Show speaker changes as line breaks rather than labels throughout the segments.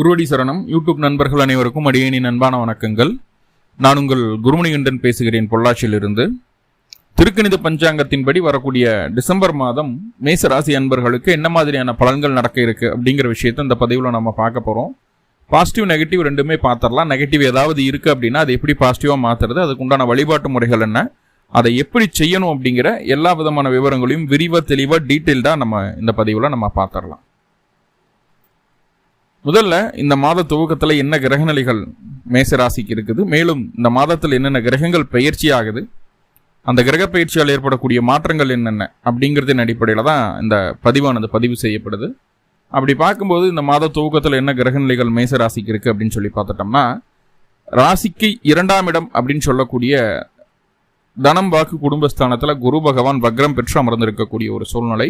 குருவடி சரணம். யூடியூப் நண்பர்கள் அனைவருக்கும் அடியேனின் அன்பான வணக்கங்கள். நான் உங்கள் குருமணிகண்டன் பேசுகிறேன் பொள்ளாச்சியிலிருந்து. திருக்கணித பஞ்சாங்கத்தின்படி வரக்கூடிய டிசம்பர் மாதம் மேச ராசி அன்பர்களுக்கு என்ன மாதிரியான பலன்கள் நடக்க இருக்கு அப்படிங்கிற விஷயத்தை இந்த பதிவில் நம்ம பார்க்க போகிறோம் பாசிட்டிவ் நெகட்டிவ் ரெண்டுமே பார்த்துடலாம். நெகட்டிவ் ஏதாவது இருக்குது அப்படின்னா அதை எப்படி பாசிட்டிவாக மாற்றுறது அதுக்குண்டான வழிபாட்டு முறைகள் என்ன? அதை எப்படி செய்யணும் அப்படிங்கிற எல்லா விதமான விவரங்களையும் விரிவாக தெளிவாக டீட்டெயில்டாக நம்ம இந்த பதிவில் நம்ம பார்த்துடலாம். முதல்ல இந்த மாத துவக்கத்தில் என்ன கிரகநிலைகள் மேசராசிக்கு இருக்குது மேலும் இந்த மாதத்தில் என்னென்ன கிரகங்கள் பயிற்சி ஆகுது அந்த கிரக பயிற்சியால் ஏற்படக்கூடிய மாற்றங்கள் என்னென்ன அப்படிங்கிறதின் அடிப்படையில் தான் இந்த பதிவானது பதிவு செய்யப்படுது. அப்படி பார்க்கும்போது இந்த மாத துவக்கத்தில் என்ன கிரகநிலைகள் மேச ராசிக்கு இருக்குது அப்படின்னு சொல்லி பார்த்துட்டோம்னா ராசிக்கு இரண்டாம் இடம் அப்படின்னு சொல்லக்கூடிய தனம் வாக்கு குடும்பஸ்தானத்தில் குரு பகவான் வக்ரம் பெற்று அமர்ந்திருக்கக்கூடிய ஒரு சூழ்நிலை.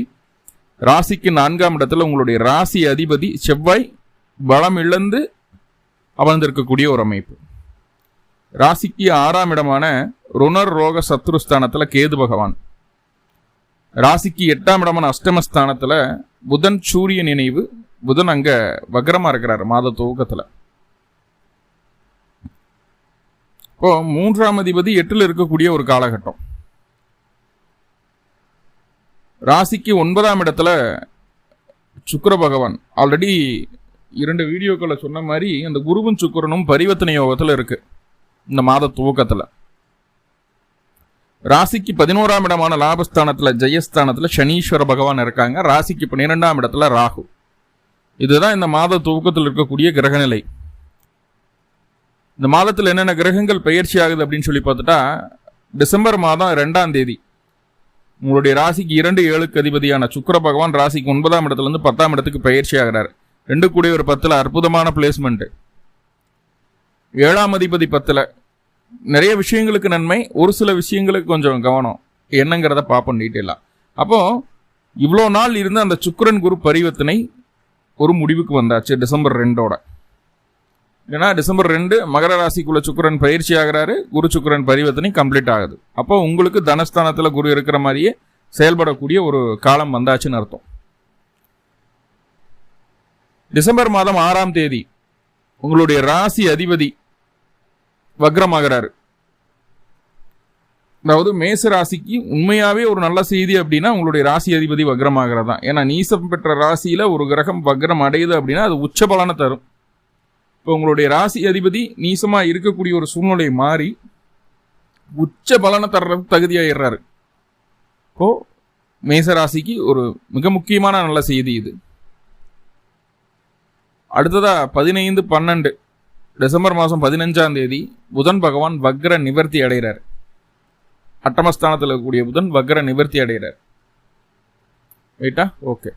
ராசிக்கு நான்காம் இடத்துல உங்களுடைய ராசி அதிபதி செவ்வாய் பலம் இழந்து அமர்ந்திருக்கக்கூடிய ஒரு அமைப்பு. ராசிக்கு ஆறாம் இடமான ருணர் ரோக சத்ருஸ்தானத்தில் கேது பகவான். ராசிக்கு எட்டாம் இடமான அஷ்டமஸ்தானத்தில் புதன் சூரிய நினைவு புதன் அங்கே வக்ரமாக இருக்கிறார் மாத துவக்கத்தில். இப்போ மூன்றாம் அதிபதி எட்டில் இருக்கக்கூடிய ஒரு காலகட்டம். ராசிக்கு ஒன்பதாம் இடத்துல சுக்கர பகவான். ஆல்ரெடி இரண்டு வீடியோக்களை சொன்ன மாதிரி அந்த குருவும் சுக்கரனும் பரிவர்த்தனை யோகத்தில் இருக்குது இந்த மாத துவக்கத்தில். ராசிக்கு பதினோராம் இடமான லாபஸ்தானத்தில் ஜெயஸ்தானத்தில் சனீஸ்வர பகவான் இருக்காங்க. ராசிக்கு பன்னிரெண்டாம் இடத்துல ராகு. இதுதான் இந்த மாத துவக்கத்தில் இருக்கக்கூடிய கிரகநிலை. இந்த மாதத்தில் என்னென்ன கிரகங்கள் பயிற்சி ஆகுது அப்படின்னு சொல்லி பார்த்துட்டா டிசம்பர் மாதம் ரெண்டாம் தேதி. உங்களுடைய ராசிக்கு இரண்டு ஏழுக்கு அதிபதியான சுக்கர பகவான் ராசிக்கு ஒன்பதாம் இடத்துலேருந்து பத்தாம் இடத்துக்கு பயிற்சி ஆகிறார். ரெண்டு கூடிய ஒரு பத்தில் அற்புதமான பிளேஸ்மெண்ட்டு ஏழாம் அதிபதி பத்தில் நிறைய விஷயங்களுக்கு நன்மை ஒரு சில விஷயங்களுக்கு கொஞ்சம் கவனம். என்னங்கிறத பார்ப்போம் டீட்டெயிலாக அப்போது இவ்வளோ நாள் இருந்த அந்த சுக்கரன் குரு பரிவர்த்தனை ஒரு முடிவுக்கு வந்தாச்சு டிசம்பர் ரெண்டோட. ஏன்னா டிசம்பர் ரெண்டு மகர ராசிக்குள்ள சுக்கரன் பயிற்சி ஆகிறாரு குரு சுக்கரன் பரிவர்த்தனை கம்ப்ளீட் ஆகுது. அப்போ உங்களுக்கு தனஸ்தானத்தில் குரு இருக்கிற மாதிரியே செயல்படக்கூடிய ஒரு காலம் வந்தாச்சுன்னு அர்த்தம். டிசம்பர் மாதம் ஆறாம் தேதி உங்களுடைய ராசி அதிபதி வக்ரமாகிறாரு. அதாவது மேச ராசிக்கு உண்மையாவே ஒரு நல்ல செய்தி அப்படின்னா உங்களுடைய ராசி அதிபதி வக்ரமாகிறது. தான் ஏன்னா நீசம் பெற்ற ராசியில ஒரு கிரகம் வக்ரம் அடையுது அப்படின்னா அது உச்ச பலனை தரும். இப்போ உங்களுடைய ராசி அதிபதி நீசமா இருக்கக்கூடிய ஒரு சூழ்நிலை மாறி உச்ச பலனை தர்றதுக்கு தகுதியாயிடுறாரு. இப்போ மேச ராசிக்கு ஒரு மிக முக்கியமான நல்ல செய்தி இது. அடுத்ததா பதினைந்து பன்னெண்டு. டிசம்பர் மாதம் பதினஞ்சாம் தேதி புதன் பகவான் வக்ர நிவர்த்தி அடைகிறார். அட்டமஸ்தானத்தில் இருக்கக்கூடிய புதன் வக்ர நிவர்த்தி அடைகிறார். ரைட்டா ஓகே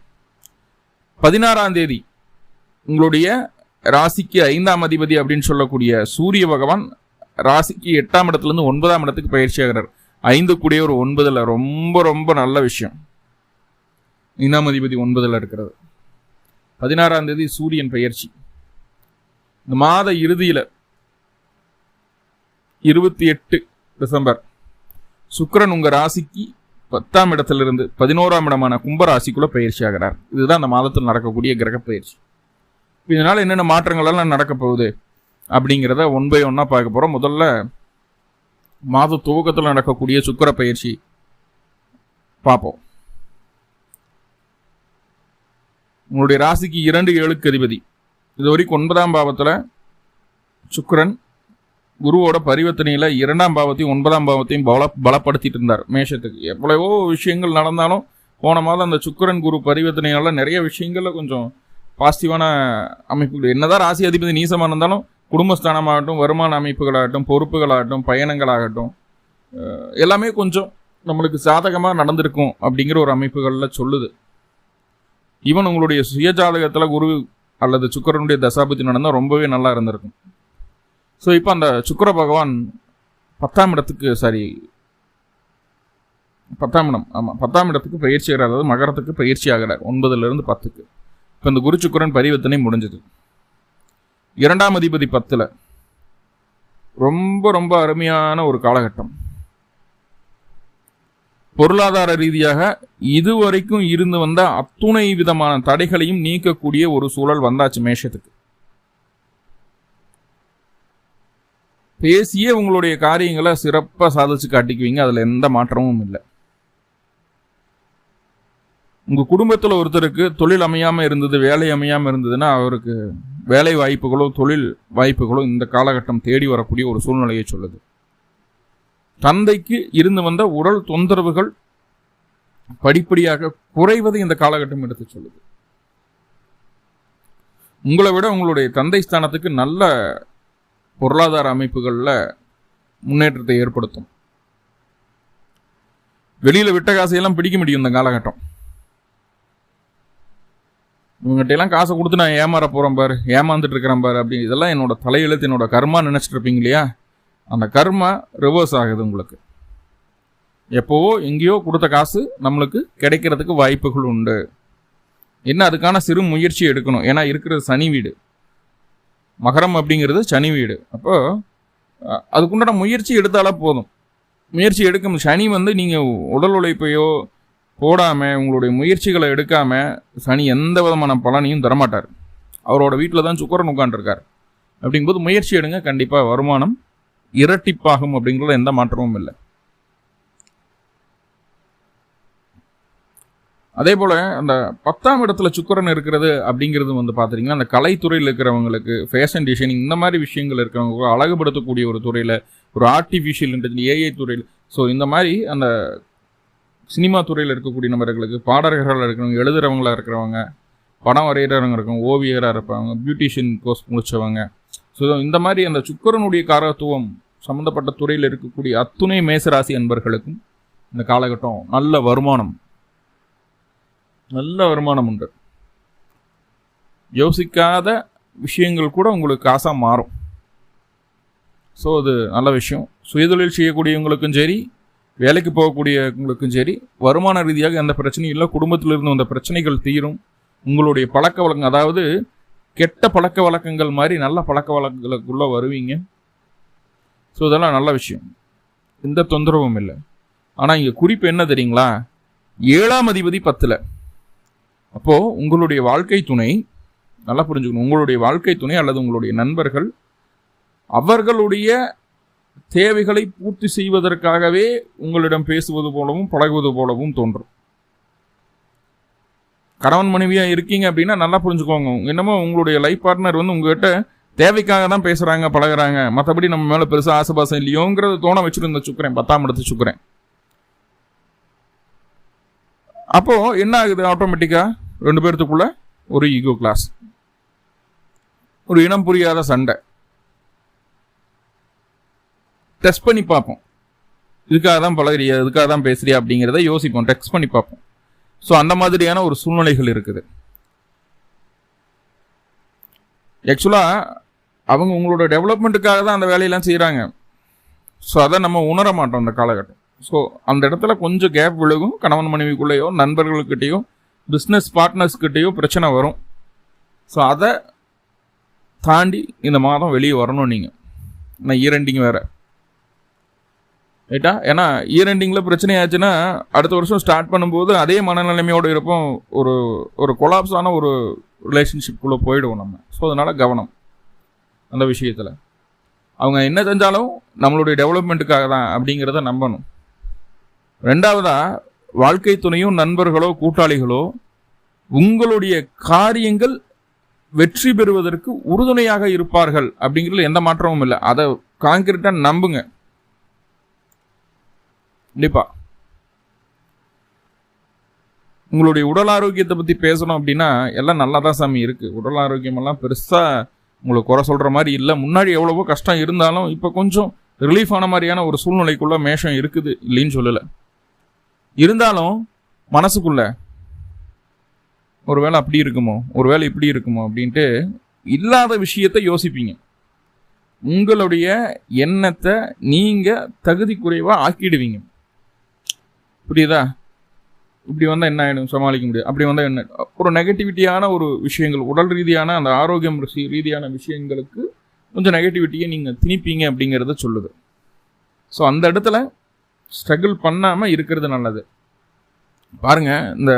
பதினாறாம் தேதி உங்களுடைய ராசிக்கு ஐந்தாம் அதிபதி அப்படின்னு சொல்லக்கூடிய சூரிய பகவான் ராசிக்கு எட்டாம் இடத்துலேருந்து ஒன்பதாம் இடத்துக்கு பயிற்சி ஆகிறார். ஐந்து கூடிய ஒரு ஒன்பதில் ரொம்ப ரொம்ப நல்ல விஷயம். ஐந்தாம் அதிபதி ஒன்பதில் இருக்கிறது. பதினாறாம் தேதி சூரியன் பெயர்ச்சி. இந்த மாத இறுதியில் இருபத்தி எட்டு டிசம்பர் சுக்கரன் உங்கள் ராசிக்கு பத்தாம் இடத்திலிருந்து பதினோராம் இடமான கும்பராசிக்குள்ளே பயிற்சி ஆகிறார். இதுதான் அந்த மாதத்தில் நடக்கக்கூடிய கிரக பயிற்சி இதனால் என்னென்ன மாற்றங்களெல்லாம் நடக்க போகுது அப்படிங்கிறத ஒன் பை ஒன்னாக பார்க்க போகிறோம் முதல்ல மாத துவக்கத்தில் நடக்கக்கூடிய சுக்கர பயிற்சி பார்ப்போம். உங்களுடைய ராசிக்கு இரண்டு ஏழுக்கு அதிபதி. இது வரைக்கும் ஒன்பதாம் பாவத்தில் சுக்கரன் குருவோட பரிவர்த்தனையில் இரண்டாம் பாவத்தையும் ஒன்பதாம் பாவத்தையும் பல பலப்படுத்திட்டு இருந்தார் மேஷத்துக்கு. எவ்வளவோ விஷயங்கள் நடந்தாலும் போன மாதம் அந்த சுக்கரன் குரு பரிவர்த்தனையால் நிறைய விஷயங்களில் கொஞ்சம் பாசிட்டிவான அமைப்புகள். என்னதான் ராசி அதிபதி நீசமாக இருந்தாலும் குடும்பஸ்தானமாகட்டும் வருமான அமைப்புகளாகட்டும் பொறுப்புகளாகட்டும் பயணங்களாகட்டும் எல்லாமே கொஞ்சம் நம்மளுக்கு சாதகமாக நடந்திருக்கும் அப்படிங்கிற ஒரு அமைப்புகளில் சொல்லுது. ஈவன் உங்களுடைய சுயஜாதகத்தில் குரு அல்லது சுக்கரனுடைய தசாபதி நடந்தால் ரொம்பவே நல்லா இருந்திருக்கும். ஸோ இப்போ அந்த சுக்கர பகவான் பத்தாம் இடத்துக்கு சாரி பத்தாம் இடம் ஆமாம் பத்தாம் இடத்துக்கு பயிற்சி ஆகிறார். அதாவது மகரத்துக்கு பயிற்சி ஆகிறார். ஒன்பதுலேருந்து பத்துக்கு. இப்போ இந்த குரு சுக்கரன் பரிவர்த்தனை முடிஞ்சது. இரண்டாம் அதிபதி பத்தில் ரொம்ப ரொம்ப அருமையான ஒரு காலகட்டம். பொருளாதார ரீதியாக இதுவரைக்கும் இருந்து வந்த அத்துணை விதமான தடைகளையும் நீக்கக்கூடிய ஒரு சூழல் வந்தாச்சு மேஷத்துக்கு. பேசியே உங்களுடைய காரியங்களை சிறப்பாக சாதிச்சு காட்டிக்குவீங்க. அதில் எந்த மாற்றமும் இல்லை. உங்கள் குடும்பத்தில் ஒருத்தருக்கு தொழில் அமையாமல் இருந்தது வேலை அமையாமல் இருந்ததுன்னா அவருக்கு வேலை வாய்ப்புகளோ தொழில் வாய்ப்புகளோ இந்த காலகட்டம் தேடி வரக்கூடிய ஒரு சூழ்நிலையை சொல்லுது. தந்தைக்கு இருந்து வந்த உடல் தொந்தரவுகள் படிப்படியாக குறைவதை இந்த காலகட்டம் எடுத்து சொல்லுது. உங்களை விட உங்களுடைய தந்தை ஸ்தானத்துக்கு நல்ல பொருளாதார அமைப்புகளில் முன்னேற்றத்தை ஏற்படுத்தும். வெளியில் விட்ட காசையெல்லாம் பிடிக்க முடியும் இந்த காலகட்டம். இவங்ககிட்ட எல்லாம் காசை கொடுத்து நான் ஏமாற போகிறேன் பாரு ஏமாந்துட்டு இருக்கிறேன் பாரு அப்படி இதெல்லாம் என்னோட தலையெழுத்து என்னோட கர்மா நினச்சிட்டு இருப்பீங்க இல்லையா? அந்த கர்மா ரிவர்ஸ் ஆகுது உங்களுக்கு. எப்போவோ எங்கேயோ கொடுத்த காசு நம்மளுக்கு கிடைக்கிறதுக்கு வாய்ப்புகள் உண்டு. என்ன அதுக்கான சிறு முயற்சி எடுக்கணும். ஏன்னா இருக்கிறது சனி வீடு. மகரம் அப்படிங்கிறது சனி வீடு. அப்போ அதுக்குண்டான முயற்சி எடுத்தாலே போதும். முயற்சி எடுக்கும் சனி வந்து நீங்கள் உடல் உழைப்பையோ போடாமல் உங்களுடைய முயற்சிகளை எடுக்காமல் சனி எந்த விதமான பலனையும் தரமாட்டார். அவரோட வீட்டில் தான் சுக்கரன் உட்காண்டிருக்கார் அப்படிங்கும்போது முயற்சி எடுங்க. கண்டிப்பாக வருமானம் இரட்டிப்பாகும் அப்படிங்கிறதுல எந்த மாற்றமும் இல்லை. அதே போல் அந்த பத்தாம் இடத்துல சுக்கரன் இருக்கிறது அப்படிங்கிறது வந்து பார்த்துட்டிங்கன்னா அந்த கலைத்துறையில் இருக்கிறவங்களுக்கு ஃபேஷன் டிசைனிங் இந்த மாதிரி விஷயங்கள் இருக்கிறவங்க அழகுபடுத்தக்கூடிய ஒரு துறையில் ஒரு ஆர்டிஃபிஷியல் இன்டெலிஜென்ஸ் ஏஐ துறையில். ஸோ இந்த மாதிரி அந்த சினிமா துறையில் இருக்கக்கூடிய நபர்களுக்கு பாடகர்களாக இருக்கிறவங்க எழுதுறவங்களாக இருக்கிறவங்க படம் வரைகிறவங்க இருக்கவங்க ஓவியராக இருப்பாங்க பியூட்டிஷியன் கோர்ஸ் முடிச்சவங்க ஸோ இந்த மாதிரி அந்த சுக்கரனுடைய காரத்துவம் சம்மந்தப்பட்ட துறையில் இருக்கக்கூடிய அத்துணை மேசராசி அன்பர்களுக்கும் இந்த காலகட்டம் நல்ல வருமானம். நல்ல வருமானம் உண்டு. யோசிக்காத விஷயங்கள் கூட உங்களுக்கு காசாக மாறும். ஸோ அது நல்ல விஷயம். சுயதொழில் செய்யக்கூடியவங்களுக்கும் சரி வேலைக்கு போகக்கூடியவங்களுக்கும் சரி வருமான ரீதியாக எந்த பிரச்சனையும் இல்லை குடும்பத்தில் இருந்து வந்த பிரச்சனைகள் தீரும். உங்களுடைய பழக்க வழக்கம் அதாவது கெட்ட பழக்க வழக்கங்கள் மாதிரி நல்ல பழக்க வழக்கங்களுக்குள்ளே வருவீங்க. ஸோ இதெல்லாம் நல்ல விஷயம். எந்த தொந்தரவும் இல்லை. ஆனால் இங்கே குறிப்பு என்ன தெரியுங்களா? ஏழாம் அதிபதி பத்தில். அப்போது உங்களுடைய வாழ்க்கை துணை நல்லா புரிஞ்சுக்கணும். உங்களுடைய வாழ்க்கை துணை அல்லது உங்களுடைய நண்பர்கள் அவர்களுடைய தேவைகளை பூர்த்தி செய்வதற்காகவே உங்களிடம் பேசுவது போலவும் பழகுவது போலவும் தோன்றும். கணவன் மனைவியாக இருக்கீங்க அப்படின்னா நல்லா புரிஞ்சுக்கோங்க. என்னமோ உங்களுடைய லைஃப் பார்ட்னர் வந்து உங்ககிட்ட தேவைக்காக தான் பேசுகிறாங்க பழகுறாங்க. மற்றபடி நம்ம மேலே பெருசாக ஆசைபாசம் இல்லையோங்கிறத தோண வச்சுருந்த சுக்கிறேன். பத்தாம் இடத்து சுக்கிறேன். அப்போது என்ன ஆகுது ஆட்டோமேட்டிக்காக ரெண்டு பேர்த்துக்குள்ள ஒரு ஈகோ கிளாஸ் ஒரு இனம் புரியாத சண்டை. டெஸ்ட் பண்ணி பார்ப்போம். இதுக்காக தான் பழகுறியா இதுக்காக தான் பேசுறியா அப்படிங்கிறத யோசிப்போம். டெக்ஸ்ட் பண்ணி பார்ப்போம். ஸோ அந்த மாதிரியான ஒரு சூழ்நிலைகள் இருக்குது. ஆக்சுவலாக அவங்க உங்களோட டெவலப்மெண்ட்டுக்காக தான் அந்த வேலையெல்லாம் செய்கிறாங்க ஸோ அதை நம்ம உணர மாட்டோம் அந்த காலகட்டம். ஸோ அந்த இடத்துல கொஞ்சம் கேப் விழுகும். கணவன் மனைவிக்குள்ளேயோ நண்பர்களுக்கிட்டேயோ பிஸ்னஸ் பார்ட்னர்ஸ்கிட்டேயோ பிரச்சனை வரும். ஸோ அதை தாண்டி இந்த மாதம் வெளியே வரணும் நீங்கள் நான் ஈரெண்டிங் வேறு. ரைட்டா ஏன்னா இயர் எண்டிங்கில் பிரச்சனை ஆச்சுன்னா அடுத்த வருஷம் ஸ்டார்ட் பண்ணும்போது அதே மனநிலைமையோடு இருப்போம். ஒரு ஒரு கொலாப்ஸான ஒரு ரிலேஷன்ஷிப்குள்ளே போயிடுவோம் நம்ம. ஸோ அதனால் கவனம் அந்த விஷயத்தில். அவங்க என்ன செஞ்சாலும் நம்மளுடைய டெவலப்மெண்ட்டுக்காக தான் அப்படிங்கிறத நம்பணும். ரெண்டாவதா வாழ்க்கை துணையும் நண்பர்களோ கூட்டாளிகளோ உங்களுடைய காரியங்கள் வெற்றி பெறுவதற்கு உறுதுணையாக இருப்பார்கள் அப்படிங்கிறது எந்த மாற்றமும் இல்லை. அதை காங்கிரீட்டாக நம்புங்க. கண்டிப்பாக உங்களுடைய உடல் ஆரோக்கியத்தை பற்றி பேசணும் அப்படின்னா எல்லாம் நல்லா தான் சாமி இருக்குது உடல் ஆரோக்கியமெல்லாம் பெருசாக உங்களுக்கு குறை சொல்கிற மாதிரி இல்லை. முன்னாடி எவ்வளவோ கஷ்டம் இருந்தாலும் இப்போ கொஞ்சம் ரிலீஃப் ஆன மாதிரியான ஒரு சூழ்நிலைக்குள்ளே மேஷம் இருக்குது இல்லைன்னு சொல்லலை. இருந்தாலும் மனசுக்குள்ள ஒருவேளை அப்படி இருக்குமோ ஒரு வேளை இப்படி இருக்குமோ அப்படின்ட்டு இல்லாத விஷயத்தை யோசிப்பீங்க. உங்களுடைய எண்ணத்தை நீங்கள் தகுதி குறைவாக ஆக்கிடுவீங்க. புரியுதா? இப்படி வந்தால் என்ன ஆகிடும் சமாளிக்க முடியாது. அப்படி வந்தால் என்ன? ஒரு நெகட்டிவிட்டியான ஒரு விஷயங்கள் உடல் ரீதியான அந்த ஆரோக்கியம் ரீதியான விஷயங்களுக்கு கொஞ்சம் நெகட்டிவிட்டியை நீங்கள் திணிப்பீங்க அப்படிங்கிறத சொல்லுது. ஸோ அந்த இடத்துல ஸ்ட்ரகிள் பண்ணாமல் இருக்கிறது நல்லது. பாருங்க இந்த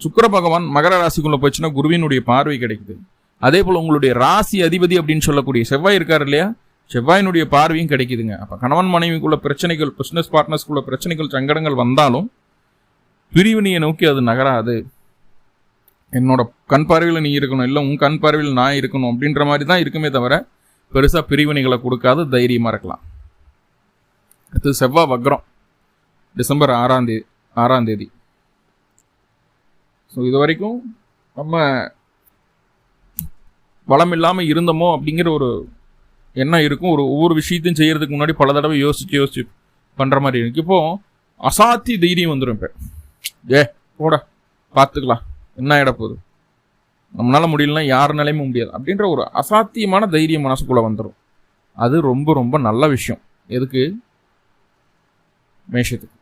சுக்கர பகவான் மகர ராசிக்குள்ளே போச்சுன்னா குருவினுடைய பார்வை கிடைக்குது. அதே போல் உங்களுடைய ராசி அதிபதி அப்படின்னு சொல்லக்கூடிய செவ்வாய் இருக்கார் இல்லையா? செவ்வாயினுடைய பார்வையும் கிடைக்குதுங்க. அப்போ கணவன் மனைவிக்குள்ள பிரச்சனைகள் பிஸ்னஸ் பார்ட்னர்ஸ்குள்ள பிரச்சனைகள் சங்கடங்கள் வந்தாலும் பிரிவினையை நோக்கி அது நகராது. என்னோட கண் பார்வையில் நீ இருக்கணும் இல்லை உன் கண் பார்வையில் நான் இருக்கணும் அப்படின்ற மாதிரி தான் இருக்குமே தவிர பெருசாக பிரிவினைகளை கொடுக்காது தைரியமாக இருக்கலாம். அடுத்து செவ்வாய் வக்ரம் டிசம்பர் ஆறாம் தேதி ஆறாம் தேதி. ஸோ இது வரைக்கும் நம்ம வளம் இல்லாமல் இருந்தோமோ அப்படிங்கிற ஒரு என்ன இருக்கும்? ஒரு ஒவ்வொரு விஷயத்தையும் செய்கிறதுக்கு முன்னாடி பல தடவை யோசிச்சு யோசிச்சு பண்ணுற மாதிரி இருக்கு. இப்போது அசாத்தி தைரியம் வந்துடும் இப்போ. ஏ போட பார்த்துக்கலாம். என்ன ஆகிட நம்மளால் நம்மளால முடியலன்னா யாருனாலையுமே முடியாது. அப்படின்ற ஒரு அசாத்தியமான தைரியம் மனசுக்குள்ளே வந்துடும் அது ரொம்ப ரொம்ப நல்ல விஷயம். எதுக்கு? மேஷத்துக்கு.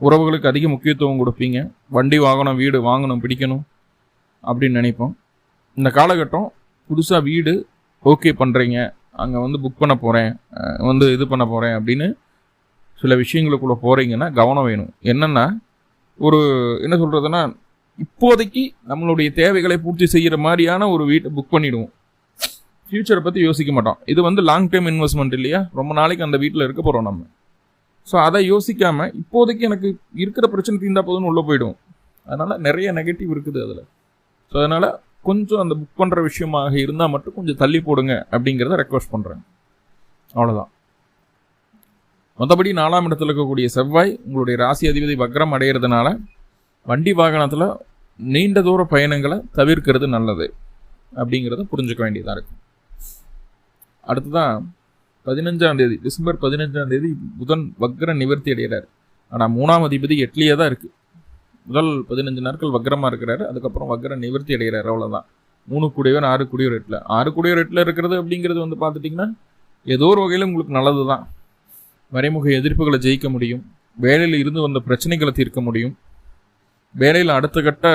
உறவுகளுக்கு அதிக முக்கியத்துவம் கொடுப்பீங்க. வண்டி வாங்கணும் வீடு வாங்கணும் பிடிக்கணும் அப்படின்னு நினைப்போம். இந்த காலகட்டம் புதுசாக வீடு ஓகே பண்ணுறீங்க அங்கே வந்து புக் பண்ண போகிறேன் வந்து இது பண்ண போகிறேன் அப்படின்னு சில விஷயங்களுக்குள்ளே போகிறீங்கன்னா கவனம் வேணும். என்னென்னா ஒரு என்ன சொல்கிறதுனா இப்போதைக்கு நம்மளுடைய தேவைகளை பூர்த்தி செய்கிற மாதிரியான ஒரு வீட்டை புக் பண்ணிவிடுவோம் ஃப்யூச்சரை பற்றி யோசிக்க மாட்டோம். இது வந்து லாங் டைம் இன்வெஸ்ட்மெண்ட் இல்லையா? ரொம்ப நாளைக்கு அந்த வீட்டில் இருக்க போகிறோம் நம்ம. ஸோ அதை யோசிக்காமல் இப்போதைக்கு எனக்கு இருக்கிற பிரச்சனை தீர்ந்தா போதும்னு உள்ளே போயிடும் அதனால் நிறைய நெகட்டிவ் இருக்குது அதில். ஸோ அதனால் கொஞ்சம் அந்த புக் பண்ணுற விஷயமாக இருந்தால் மட்டும் கொஞ்சம் தள்ளி போடுங்க அப்படிங்கிறத ரெக்வஸ்ட் பண்ணுறேன் அவ்வளோதான் மற்றபடி நாலாம் இடத்துல இருக்கக்கூடிய செவ்வாய் உங்களுடைய ராசி அதிபதி வக்ரம் அடையிறதுனால வண்டி வாகனத்தில் நீண்ட தூர பயணங்களை தவிர்க்கிறது நல்லது அப்படிங்கிறத புரிஞ்சுக்க வேண்டியதாக இருக்கும் அடுத்ததான் பதினஞ்சாம் தேதி டிசம்பர் பதினஞ்சாம் தேதி புதன் வக்ர நிவர்த்தி அடைகிறார் ஆனால் மூணாம் அதிபதி எட்லியே தான் இருக்குது முதல் பதினஞ்சு நாட்கள் வக்ரமாக இருக்கிறாரு அதுக்கப்புறம் வக்ர நிவர்த்தி அடைகிறார் அவ்வளோதான் மூணு கூடியவர் ஆறு கூடியவர் ரேட்டில் ஆறு கூடியவர் ரேட்டில் இருக்கிறது அப்படிங்கிறது வந்து பார்த்துட்டிங்கன்னா ஏதோ ஒரு வகையில் உங்களுக்கு நல்லது தான் மறைமுக எதிர்ப்புகளை ஜெயிக்க முடியும். வேலையில் இருந்து வந்த பிரச்சனைகளை தீர்க்க முடியும். வேலையில் அடுத்த கட்ட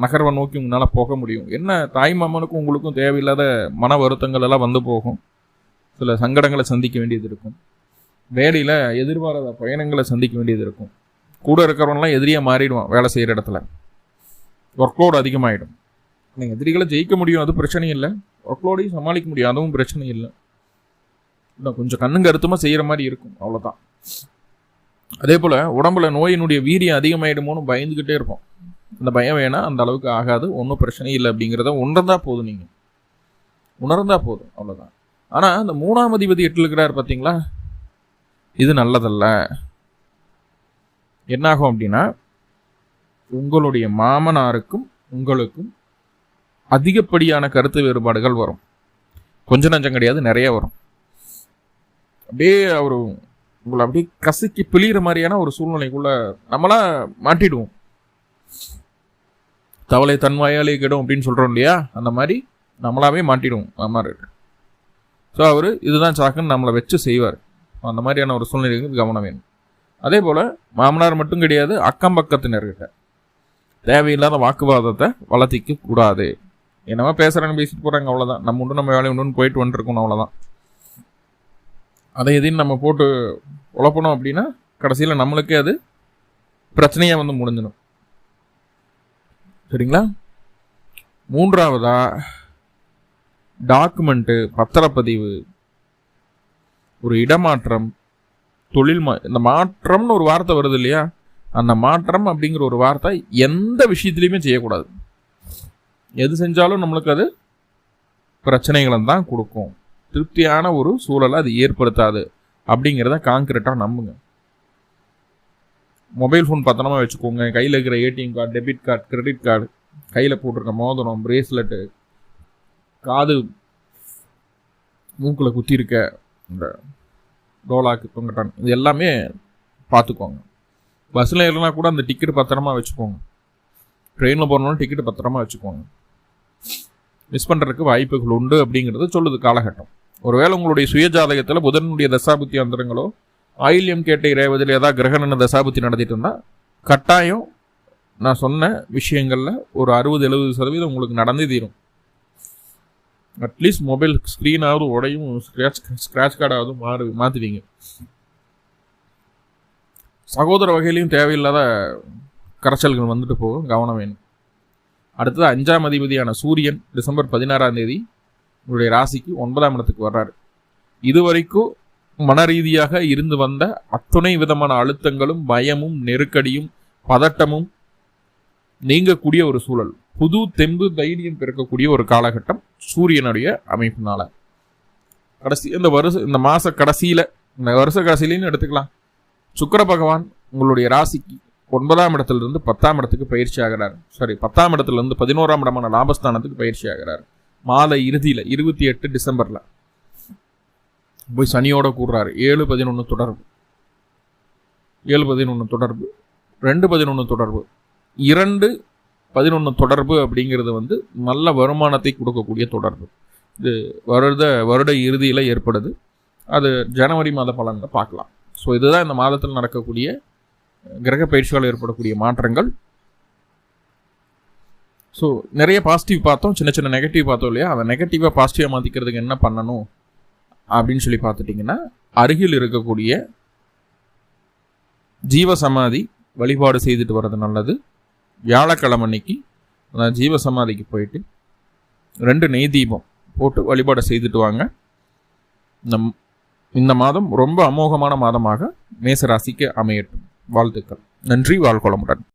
நகர்வை நோக்கி உங்களால் போக முடியும். என்ன தாய் மாமனுக்கும் உங்களுக்கும் தேவையில்லாத மன வருத்தங்கள் எல்லாம் வந்து போகும். சில சங்கடங்களை சந்திக்க வேண்டியது இருக்கும். வேலையில் எதிர்பாராத பயணங்களை சந்திக்க வேண்டியது இருக்கும். கூட இருக்கிறவன்லாம் எதிரியாக மாறிடுவான் வேலை செய்கிற இடத்துல. ஒர்க் லோடு அதிகமாகிடும் நீங்கள் எதிரிகளை ஜெயிக்க முடியும் அது பிரச்சனையும் இல்லை. ஒர்க் லோடையும் சமாளிக்க முடியும் அதுவும் பிரச்சனை இல்லை. இன்னும் கொஞ்சம் கண்ணுங்க அறுத்தமாக செய்கிற மாதிரி இருக்கும் அவ்வளோதான் அதே போல் உடம்புல நோயினுடைய வீரியம் அதிகமாயிடுமோன்னு பயந்துக்கிட்டே இருப்போம். அந்த பயம் வேணால் அந்த அளவுக்கு ஆகாது ஒன்றும் பிரச்சனை இல்லை அப்படிங்கிறத உணர்ந்தா போதும் நீங்கள் உணர்ந்தா போதும் அவ்வளோதான் ஆனால் அந்த மூணாம் அதிபதி எட்டு இருக்கிறார் பார்த்தீங்களா இது நல்லதல்ல. என்னாகும் அப்படின்னா உங்களுடைய மாமனாருக்கும் உங்களுக்கும் அதிகப்படியான கருத்து வேறுபாடுகள் வரும். கொஞ்ச நஞ்சம் கிடையாது நிறைய வரும். அப்படியே அவர் உங்களை அப்படியே கசுக்கி பிழிகிற மாதிரியான ஒரு சூழ்நிலைக்குள்ள நம்மளாம் மாட்டிடுவோம். தவளை தன்வாயாலே கெடும் அப்படின்னு சொல்கிறோம் இல்லையா? அந்த மாதிரி நம்மளாவே மாட்டிடுவோம் மாமாரு ஸோ அவர் இதுதான் சாக்குன்னு நம்மளை வச்சு செய்வார். அந்த மாதிரியான ஒரு சூழ்நிலைக்கு கவனம் வேணும். அதே போல் மாமனார் மட்டும் கிடையாது அக்கம் பக்கத்தினர்கிட்ட. தேவையில்லாத வாக்குவாதத்தை வளர்த்திக்க கூடாது. என்னவா பேசுகிறாங்க பேசிட்டு போகிறாங்க அவ்வளோதான் நம்ம உண்டு நம்ம வேலையை உண்டுன்னு போயிட்டு வந்துருக்கணும் அவ்வளோதான் அதை எதையும் நம்ம போட்டு உழப்பணும் அப்படின்னா கடைசியில் நம்மளுக்கே அது பிரச்சனையாக வந்து முடிஞ்சிடும். சரிங்களா? மூன்றாவதா டாக்குமெண்ட்டு பத்திரப்பதிவு ஒரு இடமாற்றம் தொழில் மா இந்த மாற்றம்னு ஒரு வார்த்தை வருது இல்லையா? அந்த மாற்றம் அப்படிங்கிற ஒரு வார்த்தை எந்த விஷயத்துலையுமே செய்யக்கூடாது. எது செஞ்சாலும் நம்மளுக்கு அது பிரச்சனைகளை தான் கொடுக்கும். திருப்தியான ஒரு சூழலை அது ஏற்படுத்தாது அப்படிங்கிறத காங்கிரீட்டாக நம்புங்க. மொபைல் ஃபோன் பத்திரமா வச்சுக்கோங்க. கையில் இருக்கிற ATM card debit card credit card கையில் போட்டிருக்க மோதிரம் பிரேஸ்லெட்டு காது மூக்கில் குத்திருக்க இந்த டோலாக்கு தொங்கட்டான் இது எல்லாமே பார்த்துக்கோங்க பஸ்ஸில் இல்லைனா கூட அந்த டிக்கெட் பத்திரமா வச்சுக்கோங்க. ட்ரெயினில் போகிறனாலும் டிக்கெட் பத்திரமா வச்சுக்கோங்க. மிஸ் பண்ணுறதுக்கு வாய்ப்புகள் உண்டு அப்படிங்கிறது சொல்லுது காலகட்டம். ஒருவேளை உங்களுடைய சுயஜாதகத்தில் புதனுடைய தசாபுத்தி அந்தரங்களோ ஆயில்யம் கேட்ட இறைவதில் ஏதாவது கிரகணன தசாபுத்தி நடத்திட்டு இருந்தால் கட்டாயம் நான் சொன்ன விஷயங்களில் ஒரு அறுபது எழுபது சதவீதம் உங்களுக்கு நடந்தே தீரும். அட்லீஸ்ட் மொபைல் ஸ்க்ரீனாவது உடையும் ஸ்க்ராச் ஸ்க்ராட்ச் கார்டாவது மாறு மாற்றுவீங்க சகோதர வகையிலையும் தேவையில்லாத கரைச்சல்கள் வந்துட்டு போகும் கவனம் வேணும். அடுத்தது அஞ்சாம் அதிபதியான சூரியன் டிசம்பர் பதினாறாம் தேதி உங்களுடைய ராசிக்கு ஒன்பதாம் இடத்துக்கு வர்றாரு. இதுவரைக்கும் மன ரீதியாக இருந்து வந்த அத்துணை விதமான அழுத்தங்களும் பயமும் நெருக்கடியும் பதட்டமும் நீங்கக்கூடிய ஒரு சூழல். புது தெம்பு தைரியம் பிறக்கக்கூடிய ஒரு காலகட்டம் சூரியனுடைய அமைப்பினால. கடைசி இந்த வருஷ இந்த மாத கடைசியில் இந்த வருஷ கடைசியிலையும் எடுத்துக்கலாம். சுக்கர பகவான் உங்களுடைய ராசிக்கு ஒன்பதாம் இடத்துல இருந்து பத்தாம் இடத்துக்கு பயிற்சி ஆகிறார். சாரி பத்தாம் இடத்துல இருந்து பதினோராம் இடமான லாபஸ்தானத்துக்கு பயிற்சி ஆகிறார். மாத இறுதியில் இருபத்தி எட்டு டிசம்பரில். போய் சனியோட கூடுறாரு. ஏழு பதினொன்று தொடர்பு. ஏழு பதினொன்று தொடர்பு. ரெண்டு பதினொன்று தொடர்பு. இரண்டு பதினொன்று தொடர்பு அப்படிங்கிறது வந்து நல்ல வருமானத்தை கொடுக்கக்கூடிய தொடர்பு. இது வருட வருட இறுதியில் ஏற்படுது. அது ஜனவரி மாத பலனில் பார்க்கலாம். ஸோ இதுதான் இந்த மாதத்தில் நடக்கக்கூடிய கிரக பயிற்சியால் ஏற்படக்கூடிய மாற்றங்கள். ஸோ நிறைய பாசிட்டிவ் பார்த்தோம். சின்ன சின்ன நெகட்டிவ் பார்த்தோம் இல்லையா? அதை நெகட்டிவாக பாசிட்டிவாக மாற்றிக்கிறதுக்கு என்ன பண்ணணும் அப்படின்னு சொல்லி பார்த்துட்டிங்கன்னா அருகில் இருக்கக்கூடிய ஜீவ சமாதி வழிபாடு செய்துட்டு வர்றது நல்லது. வியாழக்கிழமை அன்னைக்கு அதான் ஜீவசமாதிக்கு போயிட்டு ரெண்டு நெய் தீபம் போட்டு வழிபாடு செய்துட்டு வாங்க. இந்த இந்த மாதம் ரொம்ப அமோகமான மாதமாக மேசராசிக்கு அமையட்டும். வாழ்த்துக்கள். நன்றி. வாழ்கொளமுடன்